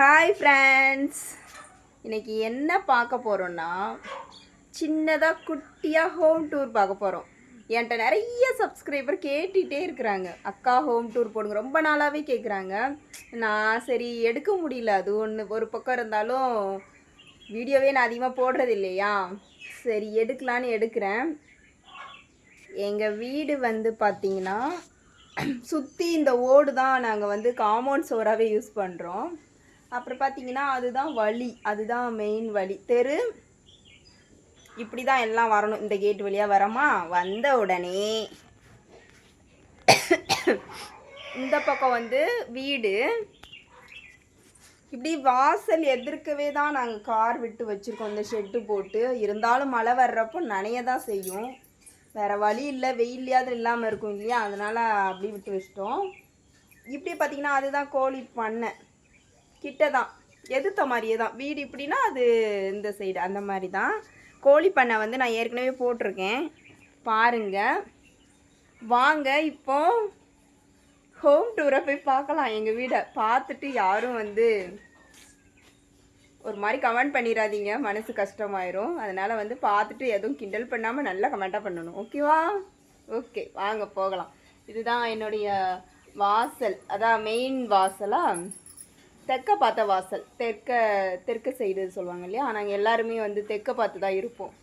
Hi friends இன்றைக்கி என்ன பார்க்க போகிறோன்னா சின்னதாக குட்டியாக ஹோம் டூர் பார்க்க போகிறோம் என்கிட்ட நிறைய சப்ஸ்கிரைபர் கேட்டுகிட்டே இருக்கிறாங்க. அக்கா ஹோம் டூர் போடுங்க. ரொம்ப நாளாகவே கேட்குறாங்க நான் சரி எடுக்க முடியல. அது ஒன்று ஒரு பக்கம் இருந்தாலும் வீடியோவே நான் அதிகமாக போடுறது இல்லையா? சரி எடுக்கலான்னு எடுக்கிறேன். எங்கள் வீடு வந்து பார்த்தீங்கன்னா சுற்றி இந்த ஓடு தான் நாங்கள் வந்து காம்பவுண்ட் சோறாகவே யூஸ் பண்ணுறோம் அப்புறம் பார்த்தீங்கன்னா அதுதான் வழி அதுதான் மெயின் வழி தெரு இப்படி தான் எல்லாம் வரணும். இந்த கேட் வழியாக வரமா வந்த உடனே இந்த பக்கம் வந்து வீடு. இப்படி வாசல் எதிர்க்கவே தான் நாங்கள் கார் விட்டு வச்சுருக்கோம். இந்த ஷெட்டு போட்டு. இருந்தாலும் மழை வர்றப்போ நனைய தான் செய்யும். வேறு வழி இல்லை. வெயில்லையாவது இல்லாமல் இருக்கும் இல்லையா? அதனால் அப்படி விட்டு வச்சிட்டோம். இப்படி பார்த்தீங்கன்னா அதுதான் கோழி பண்ணை. கிட்ட தான் எதிர்த்த மாதிரியே தான் வீடு இப்படின்னா அது இந்த சைடு அந்த மாதிரி தான் கோழி பண்ணை வந்து நான் ஏற்கனவே போட்டிருக்கேன். பாருங்கள் வாங்க இப்போ ஹோம் டூரை போய் பார்க்கலாம். எங்கள் வீடை பார்த்துட்டு யாரும் வந்து ஒரு மாதிரி கமெண்ட் பண்ணிடாதீங்க. மனசு கஷ்டமாயிரும். அதனால் வந்து பார்த்துட்டு எதுவும் கிண்டல் பண்ணாமல் நல்லா கமெண்ட்டாக பண்ணணும். ஓகேவா ஓகே வாங்க போகலாம். இதுதான் என்னுடைய வாசல். அதான் மெயின் வாசலாக தெற்க பார்த்த வாசல். தெற்க தெற்கு சைடு சொல்லுவாங்க இல்லையா? நாங்கள் எல்லாருமே வந்து தெற்க பார்த்து தான் இருப்போம்.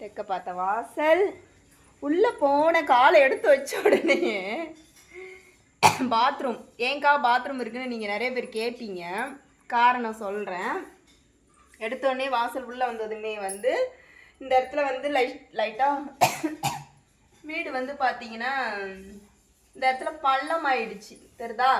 தெற்க பார்த்த வாசல். உள்ளே போன காலை எடுத்து வச்ச உடனே பாத்ரூம் ஏங்கா பாத்ரூம் இருக்குன்னு நீங்கள் நிறைய பேர் கேட்டீங்க. காரணம் சொல்கிறேன் எடுத்தோடனே வாசல் உள்ளே வந்ததுமே வந்து இந்த இடத்துல வந்து லைட் லைட்டாக வீடு வந்து பார்த்தீங்கன்னா இந்த இடத்துல பள்ளம் ஆயிடுச்சு. தெரியுதா?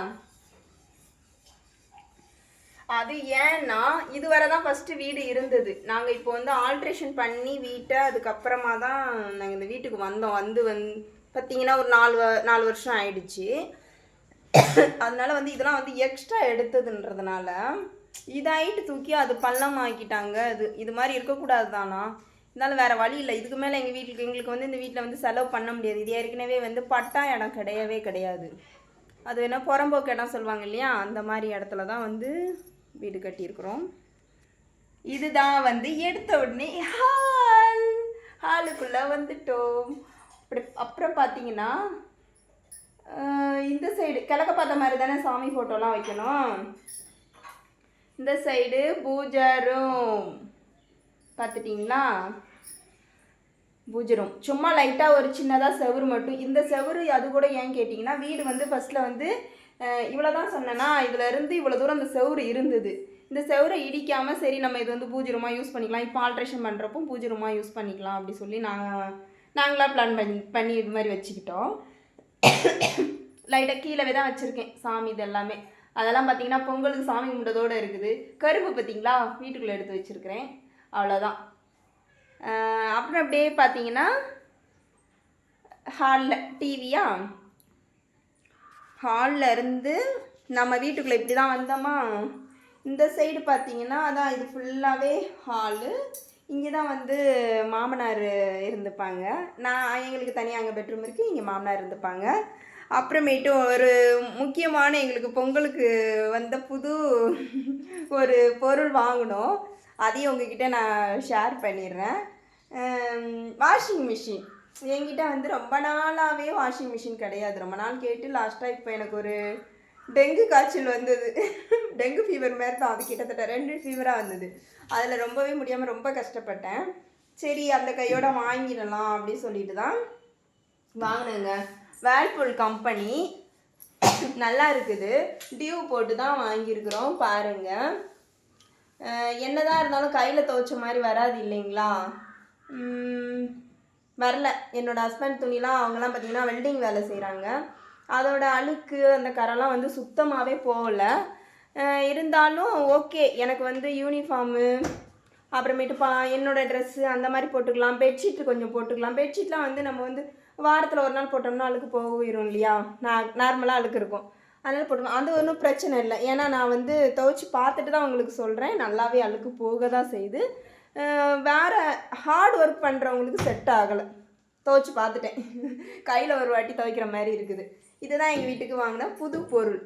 அது ஏன்னா இதுவரை தான் ஃபஸ்ட்டு வீடு இருந்தது. நாங்கள் இப்போ வந்து ஆல்ட்ரேஷன் பண்ணி வீட்டை அதுக்கப்புறமா தான் நாங்கள் இந்த வீட்டுக்கு வந்தோம். வந்து வந் பார்த்தீங்கன்னா ஒரு நாலு வ- நாலு வருஷம் ஆயிடுச்சு. அதனால வந்து இதெல்லாம் வந்து எக்ஸ்ட்ரா எடுத்ததுன்றதுனால இதாயிட்டு தூக்கி அது பள்ளம் ஆக்கிட்டாங்க அது. இது மாதிரி இருக்கக்கூடாது தானா இருந்தாலும் வேறு வழி இல்லை. இதுக்கு மேலே எங்கள் வீட்டுக்கு எங்களுக்கு வந்து இந்த வீட்டில் வந்து செலவு பண்ண முடியாது. இது ஏற்கனவே வந்து பட்டா இடம் கிடையவே கிடையாது. அது என்ன புறம்போக்கு இடம் சொல்லுவாங்க இல்லையா? அந்த மாதிரி இடத்துல தான் வந்து வீடு கட்டியிருக்கிறோம். இதுதான் வந்து எடுத்த உடனே ஹால். ஹாலுக்குள்ளே வந்துட்டோம். அப்படி அப்புறம் பார்த்தீங்கன்னா இந்த சைடு கிழக்க பார்த்த மாதிரி தானே சாமி ஃபோட்டோலாம் வைக்கணும். இந்த சைடு பூஜை ரூம் பார்த்துட்டிங்களா? பூஜை ரூம் சும்மா லைட்டாக ஒரு சின்னதாக செவுரு மட்டும். இந்த செவுரு அது கூட ஏன் கேட்டிங்கன்னா வீடு வந்து ஃபஸ்ட்டில் வந்து இவ்வளோ தான் சொன்னேன்னா இதுல இருந்து இவ்வளோ தூரம் அந்த செவ்வறு இருந்தது. இந்த செவரை இடிக்காமல் சரி நம்ம இது வந்து பூஜை ரூமாக யூஸ் பண்ணிக்கலாம். இப்போ ஆல்ட்ரேஷன் பண்ணுறப்போ பூஜை ரூமாக யூஸ் பண்ணிக்கலாம் அப்படி சொல்லி நாங்கள் நாங்களாக பிளான் பண்ணி பண்ணி இது மாதிரி வச்சுக்கிட்டோம். லைட்டாக கீழவே தான் வச்சுருக்கேன். சாமி இது எல்லாமே. அதெல்லாம் பார்த்தீங்கன்னா பொங்கலுக்கு சாமி கும்பிட்டதோடு இருக்குது. கரும்பு பார்த்தீங்களா வீட்டுக்குள்ளே எடுத்து வச்சுருக்கிறேன். அவ்வளோதான் அப்புறம் அப்படியே பார்த்தீங்கன்னா ஹாலில் டிவியா ஹாலில் இருந்து நம்ம வீட்டுக்குள்ளே இப்படி தான் வந்தோமா? இந்த சைடு பார்த்தீங்கன்னா அதான் இது ஃபுல்லாகவே ஹாலு இங்கே தான் வந்து மாமனார் இருந்துப்பாங்க. நான் எங்களுக்கு தனியாக அங்கே பெட்ரூம் இருக்குது இங்கே மாமனார் இருந்துப்பாங்க. அப்புறமேட்டு ஒரு முக்கியமான எங்களுக்கு பொங்கலுக்கு வந்த புது ஒரு பொருள் வாங்கினோம் அதையும் உங்ககிட்ட நான் ஷேர் பண்ணிடுறேன். வாஷிங் மிஷின் என்கிட்ட வந்து ரொம்ப நாளாகவே வாஷிங் மிஷின் கிடையாது. ரொம்ப நாள் கேட்டு லாஸ்ட்டாக இப்போ எனக்கு ஒரு டெங்கு காய்ச்சல் வந்தது. டெங்கு ஃபீவர் மாதிரி தான். அது கிட்டத்தட்ட ரெண்டு ஃபீவராக வந்தது. அதில் ரொம்பவே முடியாமல் ரொம்ப கஷ்டப்பட்டேன். சரி அந்த கையோட வாங்கிடலாம் அப்படின்னு சொல்லிட்டு தான் வாங்கினேங்க. வேர்ல்பூல் கம்பெனி நல்லா இருக்குது. டியூ போட்டு தான் வாங்கியிருக்கிறோம். பாருங்கள் என்னதான் இருந்தாலும் கையில் துவைச்ச மாதிரி வராது இல்லைங்களா? வரல. என்னோடய ஹஸ்பண்ட் துணிலாம் அவங்கலாம் பார்த்திங்கன்னா வெல்டிங் வேலை செய்கிறாங்க அதோட அழுக்கு அந்த கரெல்லாம் வந்து சுத்தமாகவே போகல. இருந்தாலும் ஓகே எனக்கு வந்து யூனிஃபார்மு அப்புறமேட்டு பா என்னோட ட்ரெஸ்ஸு அந்த மாதிரி போட்டுக்கலாம். பெட்ஷீட்டு கொஞ்சம் போட்டுக்கலாம். பெட்ஷீட்லாம் வந்து நம்ம வந்து வாரத்தில் ஒரு நாள் போட்டோம்னா அழுக்கு போயிடும் இல்லையா? நான் நார்மலாக அழுக்கு இருக்கும். அதனால் போட்டுக்கலாம். அது ஒன்றும் பிரச்சனை இல்லை. ஏன்னா நான் வந்து துவைச்சி பார்த்துட்டு தான் உங்களுக்கு சொல்கிறேன் நல்லாவே அழுக்கு போக தான் செய்யுது. வேற ஹார்ட் ஒர்க் பண்ணுறவங்களுக்கு செட் ஆகலை. துவைச்சி பார்த்துட்டேன். கையில் ஒரு வாட்டி துவைக்கிற மாதிரி இருக்குது. இதுதான் எங்கள் வீட்டுக்கு வாங்கின புது பொருள்.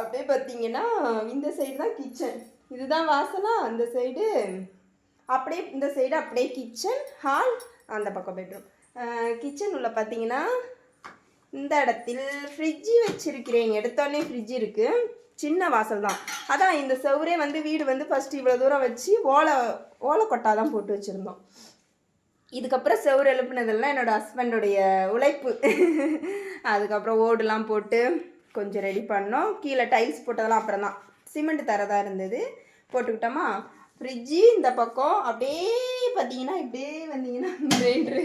அப்படியே பார்த்தீங்கன்னா இந்த சைடு தான் கிச்சன் இதுதான் வாசலா அந்த சைடு அப்படியே இந்த சைடு அப்படியே கிச்சன் ஹால் அந்த பக்கம் பெட்ரூம் கிச்சன் உள்ள பார்த்தீங்கன்னா இந்த இடத்தில் ஃப்ரிட்ஜு வச்சுருக்கிறேன். எடுத்தோடனே ஃப்ரிட்ஜ் இருக்குது சின்ன வாசல் தான். அதான் இந்த செவரே வந்து வீடு வந்து ஃபஸ்ட்டு இவ்வளோ தூரம் வச்சு ஓலை ஓலை கொட்டா தான் போட்டு வச்சுருந்தோம். இதுக்கப்புறம் செவுறு எழுப்புனதெல்லாம் என்னோடய ஹஸ்பண்டுடைய உழைப்பு. அதுக்கப்புறம் ஓடுலாம் போட்டு கொஞ்சம் ரெடி பண்ணோம். கீழே டைல்ஸ் போட்டதெல்லாம் அப்புறம் தான். சிமெண்ட் தரதாக இருந்தது. போட்டுக்கிட்டோமா? ஃப்ரிட்ஜு இந்த பக்கம். அப்படியே பார்த்தீங்கன்னா இப்படியே வந்தீங்கன்னா கிரைண்டரு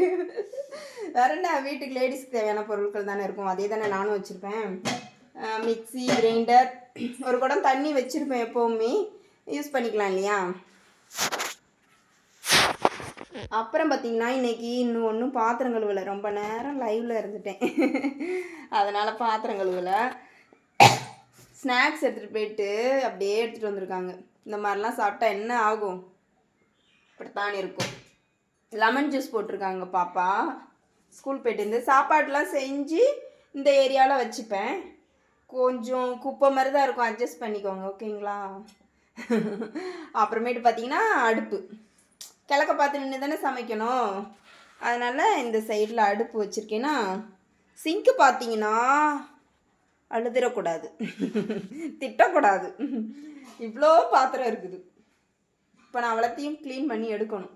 வேற என்ன? வீட்டுக்கு லேடிஸ்க்கு தேவையான பொருட்கள் தானே இருக்கும். அதே தானே நானும் வச்சுருப்பேன். மிக்சி கிரைண்டர் ஒரு குடம் தண்ணி வச்சுருப்பேன் எப்போவுமே. யூஸ் பண்ணிக்கலாம் இல்லையா? அப்புறம் பார்த்தீங்கன்னா இன்றைக்கி இன்னும் ஒன்றும் பாத்திரம் கழுவலை. ரொம்ப நேரம் லைவில் இருந்துட்டேன். அதனால் பாத்திரம் கழுவலை. ஸ்நாக்ஸ் எடுத்துகிட்டு போயிட்டு அப்படியே எடுத்துகிட்டு வந்திருக்காங்க. இந்த மாதிரிலாம் சாப்பிட்டா என்ன ஆகும்? இப்படித்தான் இருக்கும். லெமன் ஜூஸ் போட்டிருக்காங்க பாப்பா. ஸ்கூல் போயிட்டு இருந்து சாப்பாடெலாம் செஞ்சு இந்த ஏரியாவில் வச்சுப்பேன். கொஞ்சம் குப்பை மாதிரி தான் இருக்கும். அட்ஜஸ்ட் பண்ணிக்கோங்க ஓகேங்களா? அப்புறமேட்டு பார்த்தீங்கன்னா அடுப்பு. கிழக்க பார்த்து நின்று தானே சமைக்கணும். அதனால் இந்த சைடில் அடுப்பு வச்சுருக்கேன்னா சிங்க்கு பார்த்தீங்கன்னா அழுதுறக்கூடாது திட்டக்கூடாது. இவ்வளோ பாத்திரம் இருக்குது. இப்போ நான் அவ்வளோத்தையும் க்ளீன் பண்ணி எடுக்கணும்.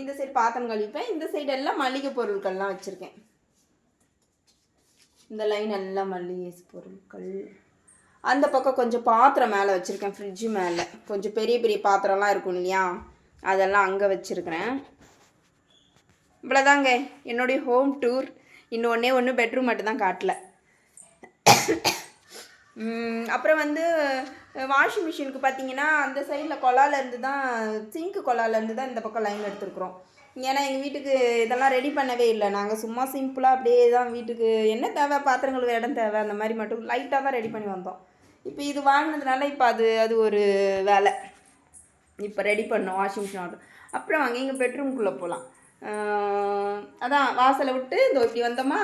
இந்த சைடு பாத்திரம் கழிப்பேன் இந்த சைடு எல்லாம் மளிகை பொருட்கள்லாம் வச்சுருக்கேன். இந்த லைன் எல்லாம் மல்லிகை பொருட்கள். அந்த பக்கம் கொஞ்சம் பாத்திரம் மேலே வச்சுருக்கேன் ஃப்ரிட்ஜு மேலே. கொஞ்சம் பெரிய பெரிய பாத்திரம்லாம் இருக்கும் இல்லையா? அதெல்லாம் அங்கே வச்சுருக்கிறேன். இவ்வளோதாங்க என்னுடைய ஹோம் டூர் இன்னும் ஒன்றே ஒன்று பெட்ரூம் மட்டும்தான் காட்டல. அப்புறம் வந்து வாஷிங் மிஷினுக்கு பார்த்தீங்கன்னா அந்த சைடில் கொலாலேருந்து தான் சிங்க்கு கொலாலேருந்து தான் இந்த பக்கம் லைன் எடுத்துருக்குறோம். ஏன்னா எங்கள் வீட்டுக்கு இதெல்லாம் ரெடி பண்ணவே இல்லை. நாங்கள் சும்மா சிம்பிளாக அப்படியே தான் வீட்டுக்கு என்ன தேவை? பாத்திரங்கள் இடம் தேவை? அந்த மாதிரி மட்டும் லைட்டாக தான் ரெடி பண்ணி வந்தோம். இப்போ இது வாங்கினதுனால இப்போ அது அது ஒரு வேலை. இப்போ ரெடி பண்ணோம் வாஷிங் மிஷின் ஆர்டர் அப்புறம் அங்கே எங்கள் பெட்ரூம்குள்ளே போகலாம் அதான் வாசலை விட்டு இந்த இப்படி வந்தோமா?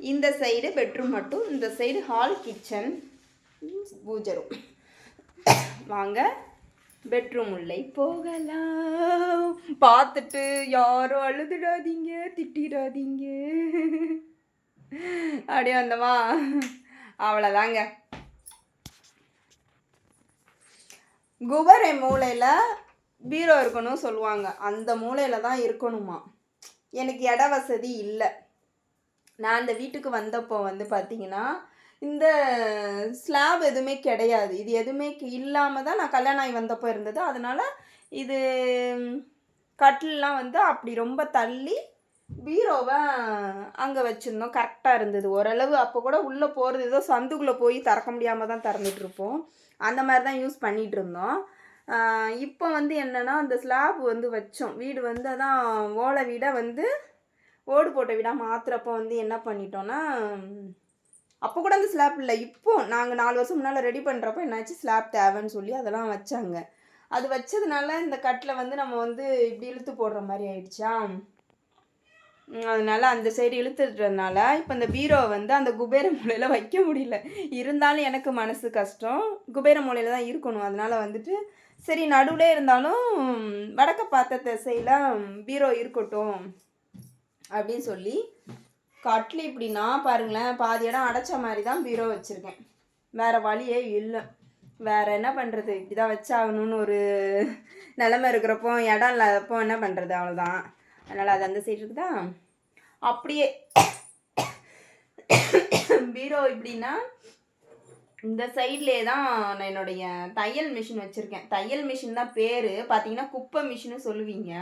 இந்த சைடு பெட்ரூம் மட்டும் இந்த சைடு ஹால் கிச்சன் பூஜை வாங்க. பெட்ரூம் உள்ளே போகலாம். பார்த்துட்டு யாரும் அழுதுடாதீங்க திட்டிடாதீங்க. அப்படியே வந்தோமா? அவ்வளோதாங்க. குபரை மூலையில் பீரோ இருக்கணும் சொல்லுவாங்க. அந்த மூலையில் தான் இருக்கணுமா? எனக்கு இட வசதி இல்லை. நான் அந்த வீட்டுக்கு வந்தப்போ வந்து பார்த்தீங்கன்னா இந்த ஸ்லாப் எதுவுமே கிடையாது. இது எதுவுமே இல்லாமல் தான் நான் கல்யாணம் ஆகி வந்தப்போ இருந்தது. அதனால் இது கட்டிலெலாம் வந்து அப்படி ரொம்ப தள்ளி பீரோவை அங்கே வச்சுருந்தோம். கரெக்டாக இருந்தது. ஓரளவு அப்போ கூட உள்ளே போகிறது ஏதோ சந்துக்குள்ளே போய் திறக்க முடியாமல் தான் திறந்துட்டு இருப்போம். அந்த மாதிரி தான் யூஸ் பண்ணிகிட்டு இருந்தோம். இப்போ வந்து என்னென்னா அந்த ஸ்லாப் வந்து வச்சோம். வீடு வந்து அதான் ஓலை வீடை வந்து ஓடு போட்ட வீடாக மாற்றுறப்போ வந்து என்ன பண்ணிட்டோன்னா அப்போ கூட அந்த ஸ்லாப் இல்லை. இப்போ நாங்கள் நாலு வருஷம் முன்னால் ரெடி பண்ணுறப்போ என்னாச்சு? ஸ்லாப் தேவைன்னு சொல்லி அதெல்லாம் வச்சாங்க. அது வச்சதுனால இந்த கட்டில் வந்து நம்ம வந்து இப்படி இழுத்து போடுற மாதிரி ஆயிடுச்சா? அதனால் அந்த சைடு இழுத்துட்டுறதுனால இப்போ இந்த பீரோ வந்து அந்த குபேர மூலையில் வைக்க முடியல. இருந்தாலும் எனக்கு மனசு கஷ்டம். குபேர மூலையில் தான் இருக்கணும். அதனால வந்துட்டு சரி நடுவில் இருந்தாலும் வடக்க பார்த்த திசையில் பீரோ இருக்கட்டும் அப்படின்னு சொல்லி கட்லி இப்படின்னா பாருங்களேன் பாதி இடம் அடைச்ச மாதிரி தான் பீரோ வச்சுருக்கேன். வேறு வழியே இல்லை. வேறு என்ன பண்ணுறது இப்படி தான் வச்சாகணும்னு ஒரு நிலமை இருக்கிறப்போ இடம் இல்லாதப்போ என்ன பண்ணுறது அவ்வளோதான் அதனால் அது அந்த சைடு இருக்குதா? அப்படியே பீரோ இப்படின்னா இந்த சைட்லேயே தான் நான் என்னுடைய தையல் மிஷின் வச்சுருக்கேன். தையல் மிஷின் தான் பேர். பார்த்தீங்கன்னா குப்பை மிஷின்னு சொல்லுவீங்க.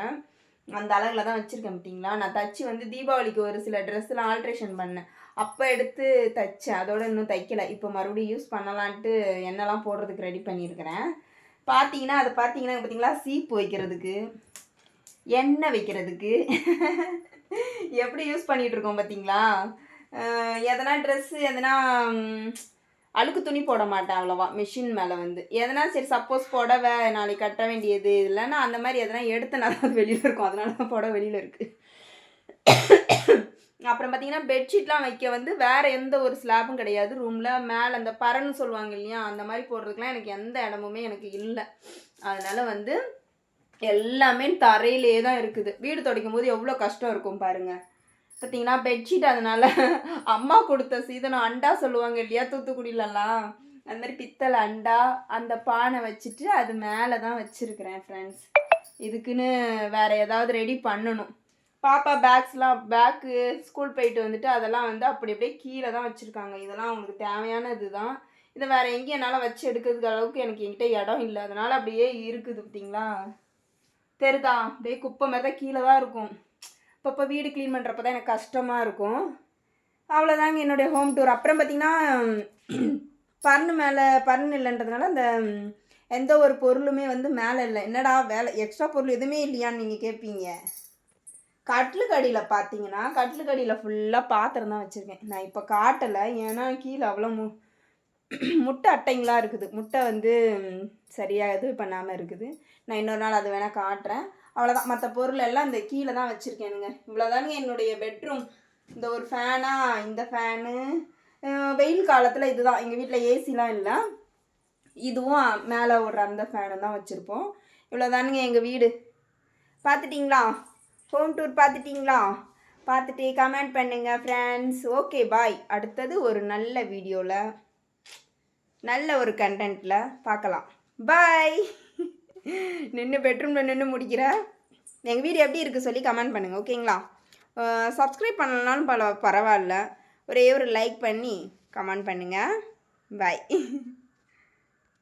அந்த அழகில் தான் வச்சுருக்கேன் பார்த்தீங்களா? நான் தச்சு வந்து தீபாவளிக்கு ஒரு சில ட்ரெஸ்லாம் ஆல்ட்ரேஷன் பண்ணேன். அப்போ எடுத்து தைச்சேன் அதோட இன்னும் தைக்கலை. இப்போ மறுபடியும் யூஸ் பண்ணலான்ட்டு என்னெல்லாம் போடுறதுக்கு ரெடி பண்ணியிருக்கிறேன். பார்த்தீங்கன்னா அதை பார்த்தீங்கன்னா பார்த்தீங்களா? சீப்பு வைக்கிறதுக்கு எண்ணெய் வைக்கிறதுக்கு. எப்படி யூஸ் பண்ணிகிட்டு இருக்கோம் பார்த்தீங்களா? எதனா ட்ரெஸ்ஸு எதனா அழுக்கு துணி போட மாட்டேன் அவ்வளோவா மிஷின் மேலே வந்து. எதனா சரி சப்போஸ் புடவை நாளைக்கு கட்ட வேண்டியது இல்லைன்னா அந்த மாதிரி எதனா எடுத்து நான் வெளியில் இருக்கும். அதனால தான் புடவை வெளியில் இருக்குது அப்புறம் பார்த்தீங்கன்னா பெட்ஷீட்லாம் வைக்க வந்து வேறு எந்த ஒரு ஸ்லாப்பும் கிடையாது. ரூமில் மேலே அந்த பரன்னு சொல்லுவாங்க இல்லையா அந்த மாதிரி போடுறதுக்குலாம் எனக்கு எந்த இடமுமே எனக்கு இல்லை. அதனால் வந்து எல்லாமே தரையிலே தான் இருக்குது. வீடு துடைக்கும் போது எவ்வளோ கஷ்டம் இருக்கும் பாருங்கள் பார்த்தீங்கன்னா பெட்ஷீட் அதனால அம்மா கொடுத்த சீதனம் அண்டா சொல்லுவாங்க இல்லையா தூத்துக்குடியிலலாம். அந்த மாதிரி பித்தளை அண்டா அந்த பானை வச்சுட்டு அது மேலே தான் வச்சுருக்கிறேன் ஃப்ரெண்ட்ஸ் இதுக்குன்னு வேற ஏதாவது ரெடி பண்ணணும். பாப்பா பேக்ஸ்லாம் பேக்கு ஸ்கூல் போயிட்டு வந்துட்டு அதெல்லாம் வந்து அப்படி அப்படியே கீழே தான் வச்சுருக்காங்க. இதெல்லாம் அவங்களுக்கு தேவையானது தான் இதை வேறு எங்கேயும் என்னால் வச்சு எடுக்கிறதுக்கு அளவுக்கு எனக்கு என்கிட்ட இடம் இல்லை. அதனால் அப்படியே இருக்குது பார்த்தீங்களா தெருதா? அப்படியே குப்பை மாதிரி தான் கீழே தான் இருக்கும். அப்பப்போ வீடு க்ளீன் பண்ணுறப்ப தான் எனக்கு கஷ்டமாக இருக்கும். அவ்வளோதாங்க என்னுடைய ஹோம் டூர் அப்புறம் பார்த்திங்கன்னா பர்னு மேலே பர்னு இல்லைன்றதுனால அந்த எந்த ஒரு பொருளுமே வந்து மேலே இல்லை. என்னடா வேலை எக்ஸ்ட்ரா பொருள் எதுவுமே இல்லையான்னு நீங்கள் கேட்பீங்க கட்டிலுக்கடியில் பார்த்தீங்கன்னா கட்டிலுக்கடியில் ஃபுல்லாக பாத்திரம் தான் வச்சுருக்கேன். நான் இப்போ காட்டலை ஏன்னா கீழே அவ்வளோ மு முட்டை அட்டைங்களாக இருக்குது. முட்டை வந்து சரியாக இது பண்ணாமல் இருக்குது. நான் இன்னொரு நாள் அது வேணால் காட்டுறேன். அவ்வளோதான் மற்ற பொருள் எல்லாம் இந்த கீழே தான் வச்சுருக்கேனுங்க. இவ்வளோதானுங்க என்னுடைய பெட்ரூம் இந்த ஒரு ஃபேனா இந்த ஃபேனு வெயில் காலத்தில் இதுதான். எங்கள் வீட்டில் ஏசிலாம் இல்லை. இதுவும் மேலே ஓடுற அந்த ஃபேனு தான் வச்சுருப்போம். இவ்வளோதானுங்க எங்கள் வீடு. பார்த்துட்டிங்களா ஹோம் டூர் பார்த்துட்டிங்களா பார்த்துட்டு கமெண்ட் பண்ணுங்க ஃப்ரெண்ட்ஸ் ஓகே பாய் அடுத்தது ஒரு நல்ல வீடியோவில் நல்ல ஒரு கண்டென்ட்டில் பார்க்கலாம் பாய் நின்று பெட்ரூமில் நின்று முடிக்கிறேன் எங்கள் வீடு எப்படி இருக்குது சொல்லி கமெண்ட் பண்ணுங்கள் ஓகேங்களா சப்ஸ்கிரைப் பண்ணலனாலும் பல பரவாயில்ல. ஒரே ஒரு லைக் பண்ணி கமெண்ட் பண்ணுங்கள் பாய்